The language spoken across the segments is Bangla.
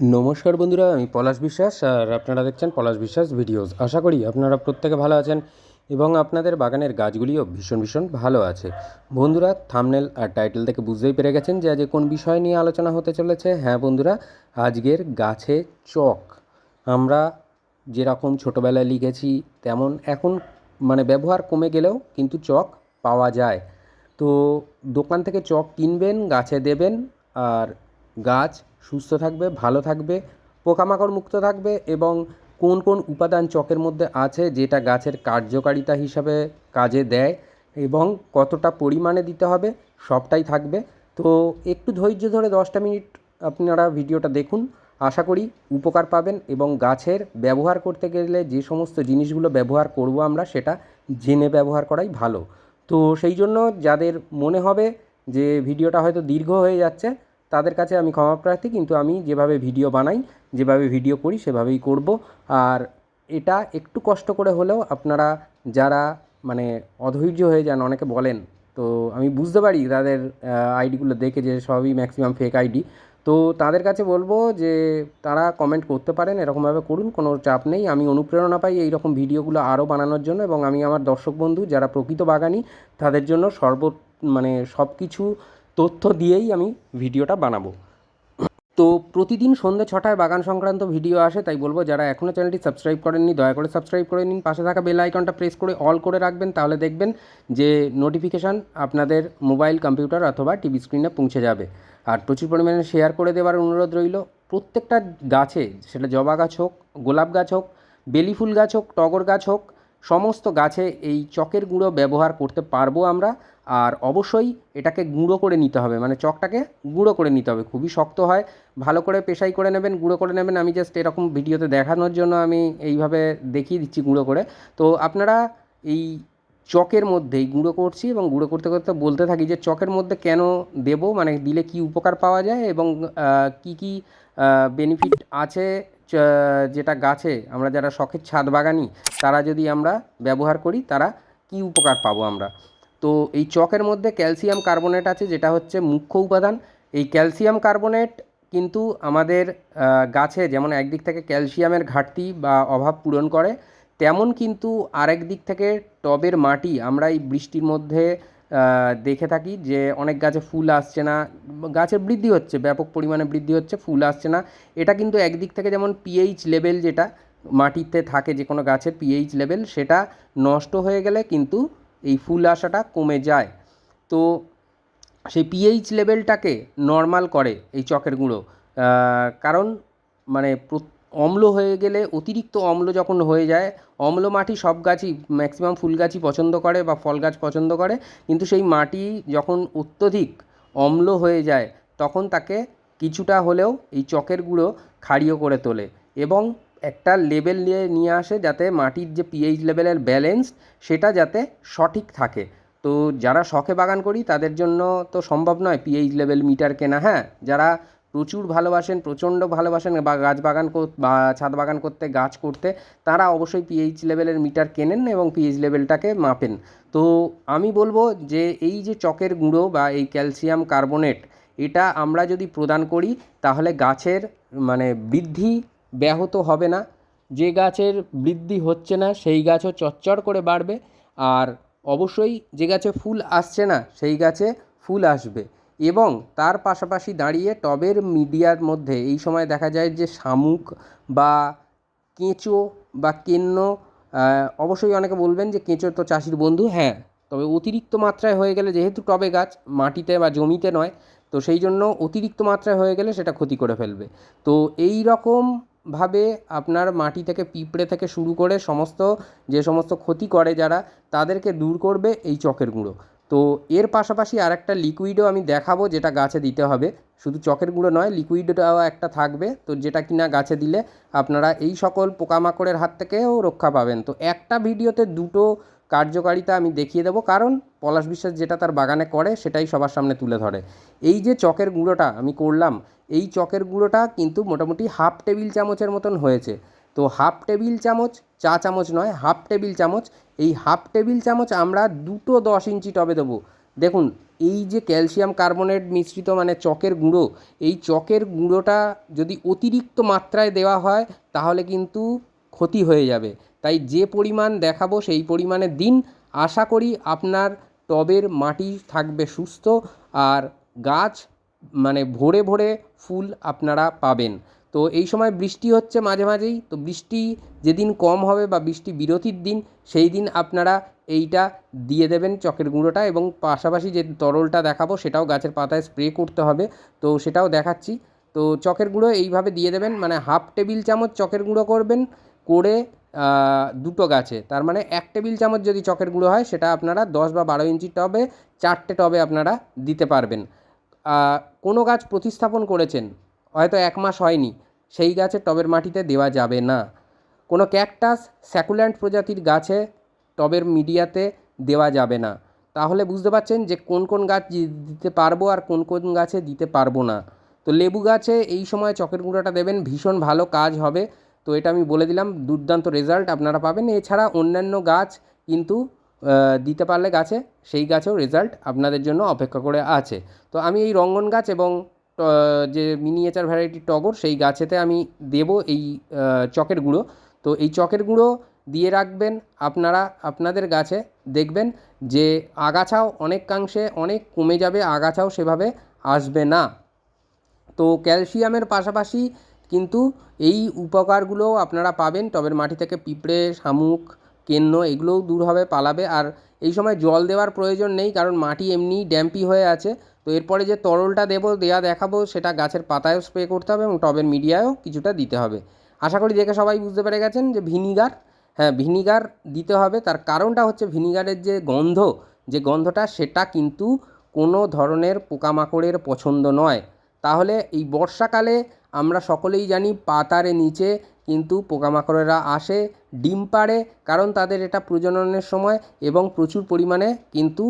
নমস্কার বন্ধুরা, আমি পলাশ বিশ্বাস আর আপনারা দেখছেন পলাশ বিশ্বাস ভিডিওস। আশা করি আপনারা প্রত্যেকে ভালো আছেন এবং আপনাদের বাগানের গাছগুলিও ভীষণ ভীষণ ভালো আছে। বন্ধুরা, থামনেল আর টাইটেল থেকে বুঝতেই পেরে গেছেন যে আজ কোন বিষয় নিয়ে আলোচনা হতে চলেছে। হ্যাঁ বন্ধুরা, আজকের গাছে চক। আমরা যেরকম ছোটোবেলায় লিখেছি, তেমন এখন মানে ব্যবহার কমে গেলেও কিন্তু চক পাওয়া যায়। তো দোকান থেকে চক কিনবেন, গাছে দেবেন আর গাছ সুস্থ থাকবে, ভালো থাকবে, পোকামাকড় মুক্ত থাকবে এবং কোন কোন উপাদান চকের মধ্যে আছে যেটা গাছের কার্যকারিতা হিসাবে কাজে দেয় এবং কতটা পরিমাণে দিতে হবে সবটাই থাকবে। তো একটু ধৈর্য ধরে দশটা মিনিট আপনারা ভিডিওটা দেখুন। আশা করি উপকার পাবেন এবং গাছের ব্যবহার করতে গেলে যে সমস্ত জিনিসগুলো ব্যবহার করব আমরা সেটা জেনে ব্যবহার করাই ভালো। তো সেই জন্য যাদের মনে হবে যে ভিডিওটা হয়তো দীর্ঘ হয়ে যাচ্ছে তাদের কাছে আমি ক্ষমাপ্রার্থী কিন্তু আমি যেভাবে ভিডিও বানাই, যেভাবে ভিডিও করি, সেভাবেই করব। আর এটা একটু কষ্ট করে হলেও আপনারা যারা মানে অধৈর্য হয়ে যান, অনেকে বলেন, তো আমি বুঝতে পারি তাদের আইডিগুলো দেখে যে সবই ম্যাক্সিমাম ফেক আইডি। তো তাদের কাছে বলব যে তারা কমেন্ট করতে পারেন, এরকমভাবে করুন, কোনো চাপ নেই। আমি অনুপ্রেরণা পাই এই রকম ভিডিওগুলো আরও বানানোর জন্য এবং আমি আমার দর্শক বন্ধু, যারা প্রকৃত বাগানি, তাদের জন্য সর্ব মানে সব কিছু তথ্য দিয়েই আমি ভিডিওটা বানাবো। তো প্রতিদিন সন্ধ্যে ছটায় বাগান সংক্রান্ত ভিডিও আসে, তাই বলব যারা এখনও চ্যানেলটি সাবস্ক্রাইব করেননি, দয়া করে সাবস্ক্রাইব করে নিন। পাশে থাকা বেল আইকনটা প্রেস করে অল করে রাখবেন, তাহলে দেখবেন যে নোটিফিকেশান আপনাদের মোবাইল, কম্পিউটার অথবা টিভি স্ক্রিনে পৌঁছে যাবে। আর প্রচুর পরিমাণে শেয়ার করে দেওয়ার অনুরোধ রইল, প্রত্যেকটা গাছে, সেটা জবা গাছ হোক, গোলাপ গাছ হোক, বেলি ফুল গাছ হোক, টগর গাছ হোক সমস্ত গাছে এই চকের গুঁড়ো ব্যবহার করতে পারব আমরা, আর অবশ্যই এটাকে গুঁড়ো করে নিতে হবে মানে চকটাকে গুঁড়ো করে নিতে হবে। খুবই শক্ত হয়, ভালো করে পেশাই করে নেবেন, গুঁড়ো করে নেবেন। আমি জাস্ট এরকম ভিডিওতে দেখানোর জন্য আমি এইভাবে দেখিয়ে দিচ্ছি গুঁড়ো করে। তো আপনারা এই চকের মধ্যেই গুঁড়ো করছি এবং গুঁড়ো করতে করতে বলতে থাকি যে চকের মধ্যে কেন দেবো মানে দিলে কি উপকার পাওয়া যায় এবং কি কি বেনিফিট আছে যেটা গাছে আমরা যারা শখের ছাদ বাগানি, তারা যদি আমরা ব্যবহার করি, তারা কি উপকার পাবো আমরা? তো এই চকের মধ্যে ক্যালসিয়াম কার্বোনেট আছে, যেটা হচ্ছে মুখ্য উপাদান। এই ক্যালসিয়াম কার্বোনেট কিন্তু আমাদের গাছে যেমন একদিক থেকে ক্যালসিয়ামের ঘাটতি বা অভাব পূরণ করে, তেমন কিন্তু আরেক দিক থেকে টবের মাটি, আমরা এই বৃষ্টির মধ্যে দেখে থাকি যে অনেক গাছে ফুল আসছে না। গাছের বৃদ্ধি হচ্ছে, ব্যাপক পরিমাণে বৃদ্ধি হচ্ছে, ফুল আসছে না। এটা কিন্তু একদিক থেকে যেমন পিএইচ লেভেল যেটা মাটিতে থাকে যে কোনো গাছের পিএইচ লেভেল সেটা নষ্ট হয়ে গেলে কিন্তু এই ফুল আসাটা কমে যায়। তো সেই পিএইচ লেভেলটাকে নর্মাল করে এই চকের গুঁড়ো। কারণ মানে অম্ল হয়ে গেলে অতিরিক্ত অম্ল যখন হয়ে যায়, অম্ল মাটি সব গাছই ম্যাক্সিমাম ফুল গাছই পছন্দ করে বা ফল গাছ পছন্দ করে, কিন্তু সেই মাটি যখন অত্যধিক অম্ল হয়ে যায়, তখন তাকে কিছুটা হলেও এই চকের গুঁড়ো ক্ষারীয় করে তোলে এবং একটা লেভেল নিয়ে নিয়ে আসে যাতে মাটির যে পিএইচ লেভেলের ব্যালেন্স সেটা যাতে সঠিক থাকে। তো যারা শখে বাগান করি, তাদের জন্য তো সম্ভব নয় পিএইচ লেভেল মিটার কেনা হ্যাঁ? যারা প্রচুর ভালোবাসেন, প্রচণ্ড ভালোবাসেন, বা গাছ বাগান বা ছাদ বাগান করতে, গাছ করতে, তারা অবশ্যই পিএইচ লেভেলের মিটার কেনেন এবং পিএইচ লেভেলটাকে মাপেন। তো আমি বলব যে এই যে চকের গুঁড়ো বা এই ক্যালসিয়াম কার্বনেট এটা আমরা যদি প্রদান করি, তাহলে গাছের মানে বৃদ্ধি ব্যাহত হবে না। যে গাছের বৃদ্ধি হচ্ছে না, সেই গাছও চচ্চর করে বাড়বে। আর অবশ্যই যে গাছে ফুল আসছে না, সেই গাছে ফুল আসবে। এবং তার পাশাপাশি দাঁড়িয়ে টবের মিডিয়ার মধ্যে এই সময় দেখা যায় যে শামুক বা কেঁচো বা কেন্ন অবশ্যই অনেকে বলবেন যে কেঁচো তো চাষির বন্ধু হ্যাঁ। তবে অতিরিক্ত মাত্রায় হয়ে গেলে যেহেতু টবে গাছ, মাটিতে বা জমিতে নয়, তো সেই জন্য অতিরিক্ত মাত্রায় হয়ে গেলে সেটা ক্ষতি করে ফেলবে। তো এই রকম ভাবে আপনার মাটি থেকে, পিঁপড়ে থেকে শুরু করে সমস্ত, যে সমস্ত ক্ষতি করে যারা, তাদেরকে দূর করবে এই চকের গুঁড়ো। তো এর পাশাপাশি আর একটা লিকুইডও আমি দেখাবো যেটা গাছে দিতে হবে। শুধু চকের গুঁড়ো নয় লিকুইডটাও একটা থাকবে। তো যেটা কিনা গাছে দিলে আপনারা এই সকল পোকামাকড়ের হাত থেকেও রক্ষা পাবেন। তো একটা ভিডিওতে দুটো কার্যকারিতা আমি দেখিয়ে দেবো। কারণ পলাশ বিশ্বাস যেটা তার বাগানে করে, সেটাই সবার সামনে তুলে ধরে। এই যে চকের গুঁড়োটা আমি করলাম, এই চকের গুঁড়োটা কিন্তু মোটামুটি হাফ টেবিল চামচের মতন হয়েছে। তো হাফ টেবিল চামচ, চা চামচ নয়, হাফ টেবিল চামচ। এই হাফ টেবিল চামচ আমরা দুটো দশ ইঞ্চি টবে দেবো। দেখুন, এই যে ক্যালসিয়াম কার্বনেট মিশ্রিত মানে চকের গুঁড়ো, এই চকের গুঁড়োটা যদি অতিরিক্ত মাত্রায় দেওয়া হয়, তাহলে কিন্তু ক্ষতি হয়ে যাবে। তাই যে পরিমাণ দেখাবো সেই পরিমাণে দিন। আশা করি আপনার টবের মাটি থাকবে সুস্থ, আর গাছ মানে ভরে ভরে ফুল আপনারা পাবেন। তো এই সময় বৃষ্টি হচ্ছে মাঝে মাঝেই, তো বৃষ্টি যেদিন কম হবে বা বৃষ্টি বিরতির দিন, সেই দিন আপনারা এইটা দিয়ে দেবেন চকের গুঁড়োটা এবং পাশাপাশি যে তরলটা দেখাবো সেটাও গাছের পাতায় স্প্রে করতে হবে। তো সেটাও দেখাচ্ছি। তো চকের গুঁড়ো এইভাবে দিয়ে দেবেন মানে হাফ টেবিল চামচ চকের গুঁড়ো করবেন করে দুটো গাছে। তার মানে এক টেবিল চামচ যদি চকের গুঁড়ো হয়, সেটা আপনারা দশ বা বারো ইঞ্চি টবে, চারটে টবে আপনারা দিতে পারবেন। কোনো গাছ প্রতিস্থাপন করেছেন হয়তো এক মাস হয়নি, সেই গাছে টবের মাটিতে দেওয়া যাবে না। কোনো ক্যাকটাস স্যাকুল্যান্ট প্রজাতির গাছে টবের মিডিয়াতে দেওয়া যাবে না। তাহলে বুঝতে পারছেন যে কোন কোন গাছ দিতে পারব আর কোন কোন গাছে দিতে পারব না। তো লেবু গাছে এই সময় চকের গুঁড়োটা দেবেন, ভীষণ ভালো কাজ হবে। তো এটা আমি বলে দিলাম, দুর্দান্ত রেজাল্ট আপনারা পাবেন। এছাড়া অন্যান্য গাছ কিন্তু দিতে পারলে গাছে, সেই গাছেও রেজাল্ট আপনাদের জন্য অপেক্ষা করে আছে। তো আমি এই রঙ্গন গাছ এবং যে মিনিয়েচার ভ্যারাইটি টগর, সেই গাছেতে আমি দেবো এই চকের গুঁড়ো। তো এই চকের গুঁড়ো দিয়ে রাখবেন, আপনারা, আপনাদের গাছে দেখবেন যে আগাছাও অনেকাংশে অনেক কমে যাবে, আগাছাও সেভাবে আসবে না। তো ক্যালসিয়ামের পাশাপাশি কিন্তু এই উপকারগুলোও আপনারা পাবেন, টবের মাটি থেকে পিঁপড়ে, শামুক, কেন্ন, এগুলোও দূর হবে পালাবে। আর এই সময় জল দেওয়ার প্রয়োজন নেই, কারণ মাটি এমনিই ড্যাম্পি হয়ে আছে। তো এরপরে যে তরলটা দেবো, দেয়া দেখাবো, সেটা গাছের পাতায়ও স্প্রে করতে হবে এবং টবের মিডিয়ায়ও কিছুটা দিতে হবে। আশা করি দেখে সবাই বুঝতে পেরে গেছেন যে ভিনিগার হ্যাঁ ভিনিগার দিতে হবে। তার কারণটা হচ্ছে ভিনিগারের যে গন্ধ, যে গন্ধটা সেটা কিন্তু কোনো ধরনের পোকামাকড়ের পছন্দ নয়। তাহলে এই বর্ষাকালে আমরা সকলেই জানি পাতারে নিচে কিন্তু পোকামাকড়েরা আসে, ডিম পাড়ে, কারণ তাদের এটা প্রজননের সময় এবং প্রচুর পরিমাণে কিন্তু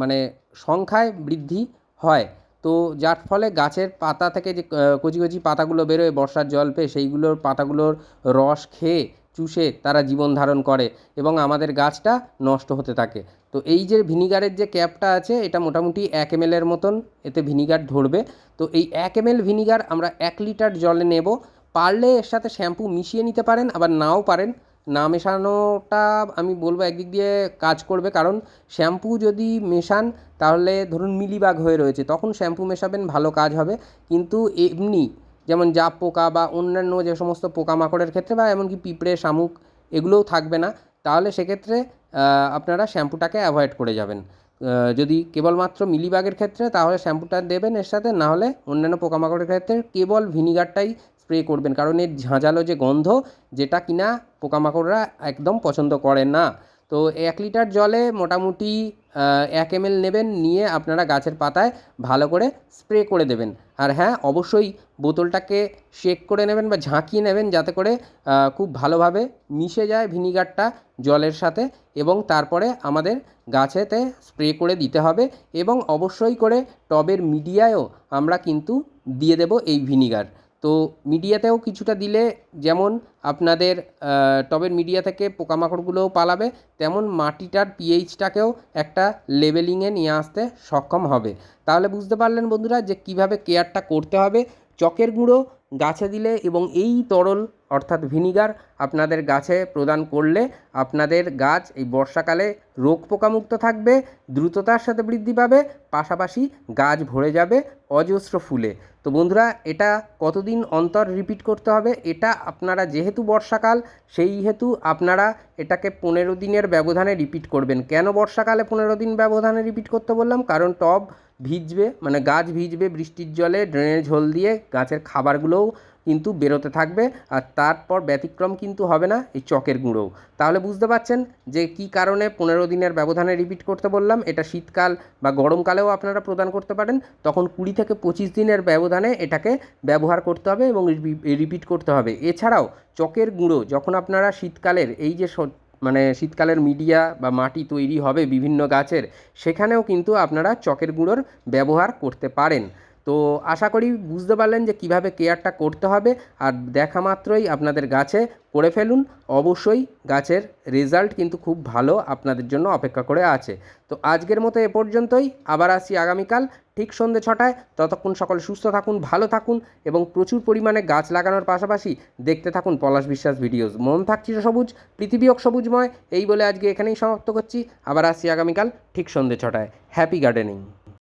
মানে সংখ্যায় বৃদ্ধি হয়। তো যার ফলে গাছের পাতা থেকে যে কচি কচি পাতাগুলো বেরোয়, বর্ষার জল পেয়ে সেইগুলোর পাতাগুলোর রস খেয়ে, চুষে তারা জীবন ধারণ করে এবং আমাদের গাছটা নষ্ট হতে থাকে। তো এই যে ভিনিগারের যে ক্যাপটা আছে, এটা মোটামুটি এক এম এমএলের মতন এতে ভিনিগার ধরবে। তো এই এক এমএল ভিনিগার আমরা এক লিটার জলে নেব। পারলে এর সাথে শ্যাম্পু মিশিয়ে নিতে পারেন, আবার নাও পারেন। না মেশানোটা আমি বলব একদিক দিয়ে কাজ করবে। কারণ শ্যাম্পু যদি মেশান, তাহলে ধরুন মিলিবাগ হয়ে রয়েছে, তখন শ্যাম্পু মেশাবেন, ভালো কাজ হবে। কিন্তু এমনি যেমন জাপ পোকা বা অন্যান্য যে সমস্ত পোকামাকড়ের ক্ষেত্রে বা এমনকি পিঁপড়ে, শামুক, এগুলোও থাকবে না, তাহলে সেক্ষেত্রে আপনারা শ্যাম্পুটাকে অ্যাভয়েড করে যাবেন। যদি কেবলমাত্র মিলিবাগের ক্ষেত্রে, তাহলে শ্যাম্পুটা দেবেন এর সাথে নাহলে অন্যান্য পোকামাকড়ের ক্ষেত্রে কেবল ভিনিগারটাই স্প্রে করবেন। কারণ এর ঝাঁঝালো যে গন্ধ, যেটা কিনা পোকামাকড়রা একদম পছন্দ করে না। তো এক লিটার জলে মোটামুটি এক এমএল নেবেন, নিয়ে আপনারা গাছের পাতায় ভালো করে স্প্রে করে দেবেন। আর হ্যাঁ অবশ্যই বোতলটাকে শেক করে নেবেন বা ঝাঁকিয়ে নেবেন যাতে করে খুব ভালোভাবে মিশে যায় ভিনিগারটা জলের সাথে এবং তারপরে আমাদের গাছেতে স্প্রে করে দিতে হবে এবং অবশ্যই করে টবের মিডিয়ায়ও আমরা কিন্তু দিয়ে দেব এই ভিনিগার। তো মিডিয়াতেও কিছুটা দিলে যেমন আপনাদের টবের মিডিয়া থেকে পোকামাকড়গুলোও পালাবে, তেমন মাটিটার পিএইচটাকেও একটা লেভেলিংয়ে নিয়ে আসতে সক্ষম হবে। তাহলে বুঝতে পারলেন বন্ধুরা যে কীভাবে কেয়ারটা করতে হবে। চকের গুঁড়ো গাছে দিলে এবং এই তরল, অর্থাৎ ভিনিগার, আপনাদের গাছে প্রদান করলে আপনাদের গাছ এই বর্ষাকালে রোগ পোকামুক্ত থাকবে, দ্রুততার সাথে বৃদ্ধি পাবে, পাশাপাশি গাছ ভরে যাবে অজস্র ফুলে। তো বন্ধুরা, এটা কতদিন অন্তর রিপিট করতে হবে? এটা আপনারা যেহেতু বর্ষাকাল, সেই হেতু আপনারা এটাকে পনেরো দিনের ব্যবধানে রিপিট করবেন। কেন বর্ষাকালে পনেরো দিন ব্যবধানে রিপিট করতে বললাম? কারণ টব ভিজবে মানে গাছ ভিজবে বৃষ্টির জলে ড্রেনের ঝোল দিয়ে গাছের খাবারগুলোও কিন্তু বেরোতে থাকবে আর তারপর ব্যতিক্রম কিন্তু হবে না এই চকের গুঁড়োও তাহলে বুঝতে পারছেন যে কি কারণে পনেরো দিনের ব্যবধানে রিপিট করতে বললাম? এটা শীতকাল বা গরমকালেও আপনারা প্রদান করতে পারেন। তখন কুড়ি থেকে পঁচিশ দিনের ব্যবধানে এটাকে ব্যবহার করতে হবে এবং রিপিট করতে হবে। এছাড়াও চকের গুঁড়ো, যখন আপনারা শীতকালের এই যে মানে শীতকালের মিডিয়া বা মাটি তৈরি হবে বিভিন্ন গাছের, সেখানেও কিন্তু আপনারা চকের গুঁড়োর ব্যবহার করতে পারেন। তো আশা করি বুঝতে পারলেন যে কীভাবে কেয়ারটা করতে হবে আর দেখা মাত্রই আপনাদের গাছে করে ফেলুন। অবশ্যই গাছের রেজাল্ট কিন্তু খুব ভালো আপনাদের জন্য অপেক্ষা করে আছে। তো আজকের মতো এ পর্যন্তই, আবার আসি আগামীকাল ঠিক সন্ধ্যে ছটায়। ততক্ষণ সকলে সুস্থ থাকুন, ভালো থাকুন এবং প্রচুর পরিমাণে গাছ লাগানোর পাশাপাশি দেখতে থাকুন পলাশ বিশ্বাস ভিডিওস। মন থাকছি সবুজ, পৃথিবী হোক সবুজময়। এই বলে আজকে এখানেই সমাপ্ত করছি, আবার আসি আগামীকাল ঠিক সন্ধ্যে ছটায়। Happy gardening